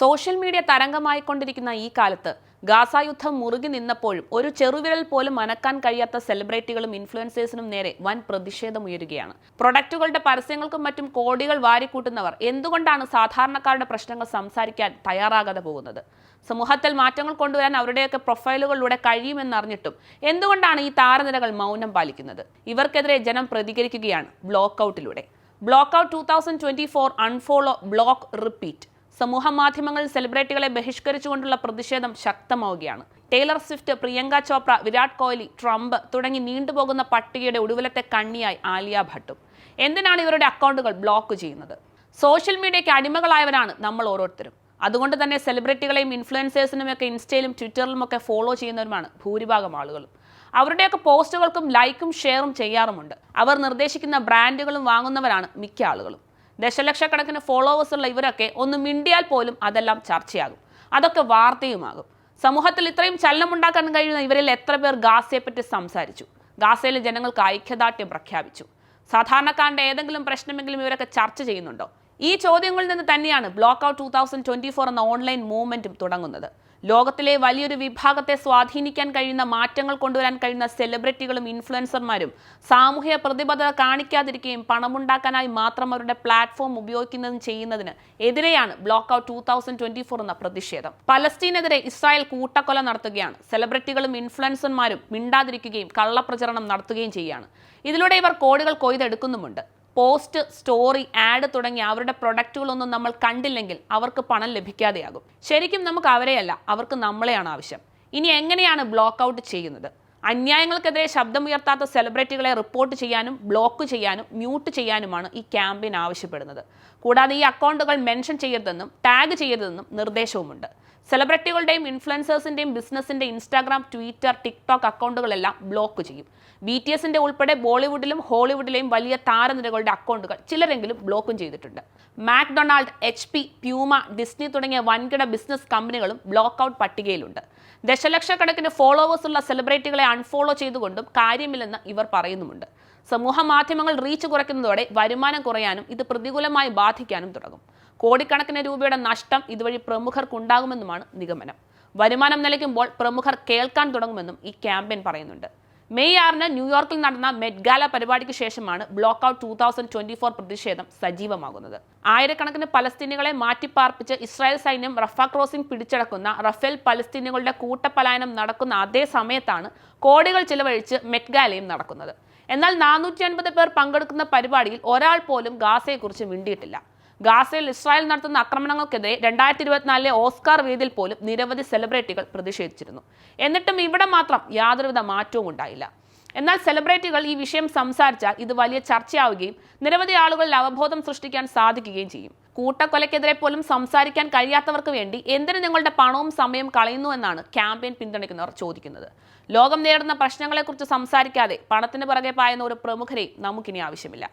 Social media തരംഗമായിക്കൊണ്ടിരിക്കുന്ന ഈ കാലത്ത് Gaza യുദ്ധം മുറുകി നിന്നപ്പോഴും ഒരു ചെറുവിരൽ പോലും അനക്കാൻ കഴിയാത്ത സെലിബ്രിറ്റികളും ഇൻഫ്ലുവൻസേഴ്സിനും നേരെ വൻ പ്രതിഷേധമുയരുകയാണ്. പ്രൊഡക്റ്റുകളുടെ പരസ്യങ്ങൾക്കും മറ്റും കോടികൾ വാരിക്കൂട്ടുന്നവർ എന്തുകൊണ്ടാണ് സാധാരണക്കാരുടെ പ്രശ്നങ്ങൾ സംസാരിക്കാൻ തയ്യാറാകാതെ പോകുന്നത്? സമൂഹത്തിൽ മാറ്റങ്ങൾ കൊണ്ടുവരാൻ അവരുടെയൊക്കെ പ്രൊഫൈലുകളിലൂടെ കഴിയുമെന്നറിഞ്ഞിട്ടും എന്തുകൊണ്ടാണ് ഈ താരനിരകൾ മൗനം പാലിക്കുന്നത്? ഇവർക്കെതിരെ ജനം പ്രതികരിക്കുകയാണ് block ഔട്ടിലൂടെ block out two thousand twenty four unfollow block repeat. സമൂഹ മാധ്യമങ്ങൾ സെലിബ്രിറ്റികളെ ബഹിഷ്കരിച്ചുകൊണ്ടുള്ള പ്രതിഷേധം ശക്തമാവുകയാണ്. Taylor Swift Priyanka Chopra Virat Kohli Trump തുടങ്ങി നീണ്ടുപോകുന്ന പട്ടികയുടെ ഒടുവിലത്തെ കണ്ണിയായി ആലിയ ഭട്ടും. എന്തിനാണ് ഇവരുടെ അക്കൗണ്ടുകൾ ബ്ലോക്ക് ചെയ്യുന്നത്? സോഷ്യൽ മീഡിയയ്ക്ക് അടിമകളായവരാണ് നമ്മൾ ഓരോരുത്തരും. അതുകൊണ്ട് തന്നെ സെലിബ്രിറ്റികളെയും ഇൻഫ്ലുവൻസേഴ്സിനും ഒക്കെ ഇൻസ്റ്റയിലും ട്വിറ്ററിലും ഒക്കെ ഫോളോ ചെയ്യുന്നവരുമാണ് ഭൂരിഭാഗം ആളുകളും. അവരുടെയൊക്കെ പോസ്റ്റുകൾക്കും ലൈക്കും ഷെയറും ചെയ്യാറുമുണ്ട്. അവർ നിർദ്ദേശിക്കുന്ന ബ്രാൻഡുകളും വാങ്ങുന്നവരാണ് മിക്ക ആളുകളും. ദശലക്ഷക്കണക്കിന് ഫോളോവേഴ്സ് ഉള്ള ഇവരൊക്കെ ഒന്ന് മിണ്ടിയാൽ പോലും അതെല്ലാം ചർച്ചയാകും. അതൊക്കെ വാർത്തയുമാകും. സമൂഹത്തിൽ ഇത്രയും ചലനമുണ്ടാക്കാൻ കഴിയുന്ന ഇവരിൽ എത്ര പേർ ഗാസയെപ്പറ്റി സംസാരിച്ചു? ഗാസയിലെ ജനങ്ങൾക്ക് ഐക്യദാർഢ്യം പ്രഖ്യാപിച്ചു. സാധാരണക്കാരന്റെ ഏതെങ്കിലും പ്രശ്നമെങ്കിലും ഇവരൊക്കെ ചർച്ച ചെയ്യുന്നുണ്ടോ? ഈ ചോദ്യങ്ങളിൽ നിന്ന് തന്നെയാണ് block out two thousand twenty four എന്ന ഓൺലൈൻ മൂവ്മെന്റും തുടങ്ങുന്നത്. ലോകത്തിലെ വലിയൊരു വിഭാഗത്തെ സ്വാധീനിക്കാൻ കഴിയുന്ന മാറ്റങ്ങൾ കൊണ്ടുവരാൻ കഴിയുന്ന സെലിബ്രിറ്റികളും ഇൻഫ്ലുവൻസർമാരും സാമൂഹ്യ പ്രതിബദ്ധത കാണിക്കാതിരിക്കുകയും പണമുണ്ടാക്കാനായി മാത്രം അവരുടെ പ്ലാറ്റ്ഫോം ഉപയോഗിക്കുന്നതും ചെയ്യുന്നതിന് എതിരെയാണ് block out two thousand twenty four എന്ന പ്രതിഷേധം. പലസ്തീനെതിരെ ഇസ്രായേൽ കൂട്ടക്കൊല നടത്തുകയാണ്. സെലിബ്രിറ്റികളും ഇൻഫ്ലുവൻസർമാരും മിണ്ടാതിരിക്കുകയും കള്ളപ്രചരണം നടത്തുകയും ചെയ്യുകയാണ് ഇതിലൂടെ ഇവർ കോടികൾ കൊയ്തെടുക്കുന്നുമുണ്ട്. പോസ്റ്റ് സ്റ്റോറി ആഡ് തുടങ്ങിയ അവരുടെ പ്രൊഡക്റ്റുകളൊന്നും നമ്മൾ കണ്ടില്ലെങ്കിൽ അവർക്ക് പണം ലഭിക്കാതെയാകും. ശരിക്കും നമുക്ക് അവരെയല്ല അവർക്ക് നമ്മളെയാണ് ആവശ്യം. ഇനി എങ്ങനെയാണ് ബ്ലോക്ക് ഔട്ട് ചെയ്യുന്നത്? അന്യായങ്ങൾക്കെതിരെ ശബ്ദമുയർത്താത്ത സെലിബ്രിറ്റികളെ റിപ്പോർട്ട് ചെയ്യാനും ബ്ലോക്ക് ചെയ്യാനും മ്യൂട്ട് ചെയ്യാനുമാണ് ഈ ക്യാമ്പയിൻ ആവശ്യപ്പെടുന്നത്. കൂടാതെ ഈ അക്കൗണ്ടുകൾ മെൻഷൻ ചെയ്യരുതെന്നും ടാഗ് ചെയ്യരുതെന്നും നിർദ്ദേശവുമുണ്ട്. സെലിബ്രിറ്റികളുടെയും ഇൻഫ്ലുവൻസേഴ്സിന്റെയും ബിസിനസ്സിന്റെ ഇൻസ്റ്റാഗ്രാം ട്വിറ്റർ ടിക്ടോക്ക് അക്കൗണ്ടുകളെല്ലാം ബ്ലോക്ക് ചെയ്യും. ബി ടി എസിന്റെ ഉൾപ്പെടെ ബോളിവുഡിലും ഹോളിവുഡിലെയും വലിയ താരനിരകളുടെ അക്കൗണ്ടുകൾ ചിലരെങ്കിലും ബ്ലോക്കും ചെയ്തിട്ടുണ്ട്. McDonald H P Puma Disney തുടങ്ങിയ വൻകിട ബിസിനസ് കമ്പനികളും ബ്ലോക്ക് ഔട്ട് പട്ടികയിലുണ്ട്. ദശലക്ഷക്കണക്കിന് ഫോളോവേഴ്സുള്ള സെലിബ്രിറ്റികളെ അൺഫോളോ ചെയ്തുകൊണ്ടും കാര്യമില്ലെന്ന് ഇവർ പറയുന്നുമുണ്ട്. സമൂഹ മാധ്യമങ്ങൾ റീച്ച് കുറയ്ക്കുന്നതോടെ വരുമാനം കുറയാനും ഇത് പ്രതികൂലമായി ബാധിക്കാനും തുടങ്ങും. കോടിക്കണക്കിന് രൂപയുടെ നഷ്ടം ഇതുവഴി പ്രമുഖർക്കുണ്ടാകുമെന്നുമാണ് നിഗമനം. വരുമാനം നിലയ്ക്കുമ്പോൾ പ്രമുഖർ കേൾക്കാൻ തുടങ്ങുമെന്നും ഈ ക്യാമ്പയിൻ പറയുന്നുണ്ട്. മെയ് ആറിന് ന്യൂയോർക്കിൽ നടന്ന മെഡ്ഗാല പരിപാടിക്ക് ശേഷമാണ് block out two thousand twenty four പ്രതിഷേധം സജീവമാകുന്നത്. ആയിരക്കണക്കിന് പലസ്തീനികളെ മാറ്റിപ്പാർപ്പിച്ച് ഇസ്രായേൽ സൈന്യം റഫ ക്രോസിംഗ് പിടിച്ചടക്കുന്ന റഫേൽ പലസ്തീനികളുടെ കൂട്ടപ്പലായനം നടക്കുന്ന അതേ സമയത്താണ് കോടികൾ ചിലവഴിച്ച് മെഡ്ഗാലയും നടക്കുന്നത്. എന്നാൽ നാനൂറ്റി അൻപത് പേർ പങ്കെടുക്കുന്ന പരിപാടിയിൽ ഒരാൾ പോലും ഗാസയെക്കുറിച്ച് മിണ്ടിയിട്ടില്ല. ഗാസയിൽ ഇസ്രായേൽ നടത്തുന്ന ആക്രമണങ്ങൾക്കെതിരെ രണ്ടായിരത്തി ഇരുപത്തിനാലിലെ ഓസ്കാർ വേദിയിൽ പോലും നിരവധി സെലിബ്രിറ്റികൾ പ്രതിഷേധിച്ചിരുന്നു. എന്നിട്ടും ഇവിടെ മാത്രം യാതൊരുവിധ മാറ്റവും ഉണ്ടായില്ല. എന്നാൽ സെലിബ്രിറ്റികൾ ഈ വിഷയം സംസാരിച്ചാൽ ഇത് വലിയ ചർച്ചയാവുകയും നിരവധി ആളുകളിൽ അവബോധം സൃഷ്ടിക്കാൻ സാധിക്കുകയും ചെയ്യും. കൂട്ടക്കൊലയ്ക്കെതിരെ പോലും സംസാരിക്കാൻ കഴിയാത്തവർക്ക് വേണ്ടി എന്തിനു നിങ്ങളുടെ പണവും സമയവും കളയുന്നു എന്നാണ് ക്യാമ്പയിൻ പിന്തുണയ്ക്കുന്നവർ ചോദിക്കുന്നത്. ലോകം നേരിടുന്ന പ്രശ്നങ്ങളെക്കുറിച്ച് സംസാരിക്കാതെ പണത്തിന് പുറകെ പായുന്ന ഒരു പ്രമുഖരെയും നമുക്കിനി ആവശ്യമില്ല.